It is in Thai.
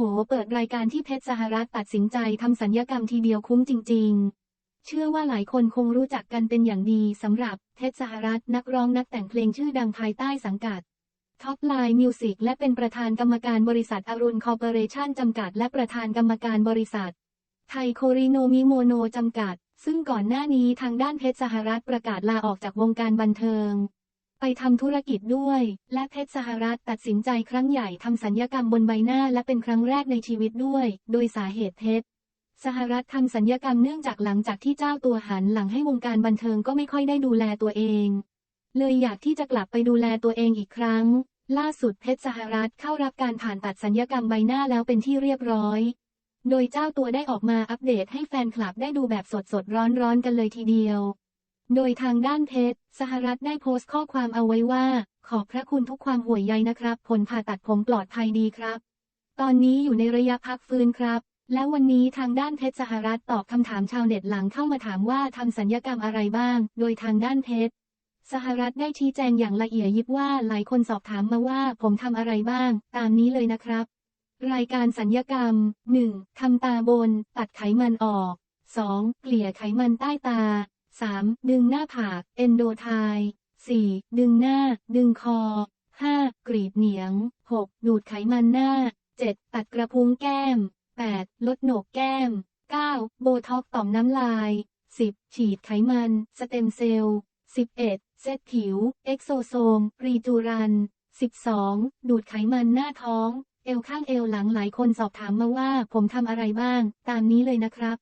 โห เปิดรายการที่เพชรสหรัฐตัดสินใจทำสัญญกรรมทีเดียวคุ้มจริง ๆ เชื่อว่าหลายคนคงรู้จักกันเป็นอย่างดีสำหรับเพชรสหรัฐนักร้องนักแต่งเพลงชื่อดังภายใต้สังกัดท็อปไลน์มิวสิกและเป็นประธานกรรมการบริษัทอรุณคอร์ปอเรชั่นจำกัด และประธานกรรมการบริษัท ไทยโคริโนมิโมโนจำกัด ซึ่งก่อนหน้านี้ทางด้านเพชรสหรัฐประกาศลาออกจากวงการบันเทิง ไปทำธุรกิจด้วย และเพชรสหรัฐตัดสินใจครั้งใหญ่ทำสัญญกรรมบนใบหน้าและเป็นครั้งแรกในชีวิตด้วย โดยสาเหตุเพชรสหรัฐทำสัญญกรรมเนื่องจากหลังจากที่เจ้าตัวหันหลังให้วงการบันเทิงก็ไม่ค่อยได้ดูแลตัวเอง เลยอยากที่จะกลับไปดูแลตัวเองอีกครั้ง ล่าสุดเพชรสหรัฐเข้ารับการผ่านตัดสัญญกรรมใบหน้าแล้วเป็นที่เรียบร้อย โดยเจ้าตัวได้ออกมาอัปเดตให้แฟนคลับได้ดูแบบสดสดร้อนร้อนๆกันเลยทีเดียว โดยทางด้านเพชรสหรัฐได้โพสต์ข้อความเอาไว้ว่า ขอบพระคุณทุกความห่วงใยนะครับ ผลผ่าตัดผมปลอดภัยดีครับ ตอนนี้อยู่ในระยะพักฟื้นครับ และวันนี้ทางด้านเพชรสหรัฐตอบคำถามชาวเน็ตหลังเข้ามาถามว่าทำสัญญกรรมอะไรบ้าง โดยทางด้านเพชรสหรัฐได้ชี้แจงอย่างละเอียดยิบว่าหลายคนสอบถามมาว่าผมทำอะไรบ้าง ตามนี้เลยนะครับ รายการสัญญกรรม 1. ทำตาบน ตัดไขมันออก 2. เกลี่ยไขมันใต้ตา 3. ดึงหน้าผากเอนโดไท 4. ดึงหน้า ดึงคอ 5. กรีดเหนียง 6. ดูดไขมันหน้า 7. ตัดกระพุ้งแก้ม 8. ลดโหนกแก้ม 9. โบท็อกต่อมน้ำลาย 10. ฉีดไขมัน สเต็มเซลล์ 11. เซตผิว เอ็กโซโซมรีจูรัน 12. ดูดไขมันหน้าท้อง เอวข้างเอวหลังหลายคนสอบถามมาว่าผมทำอะไรบ้าง ตามนี้เลยนะครับ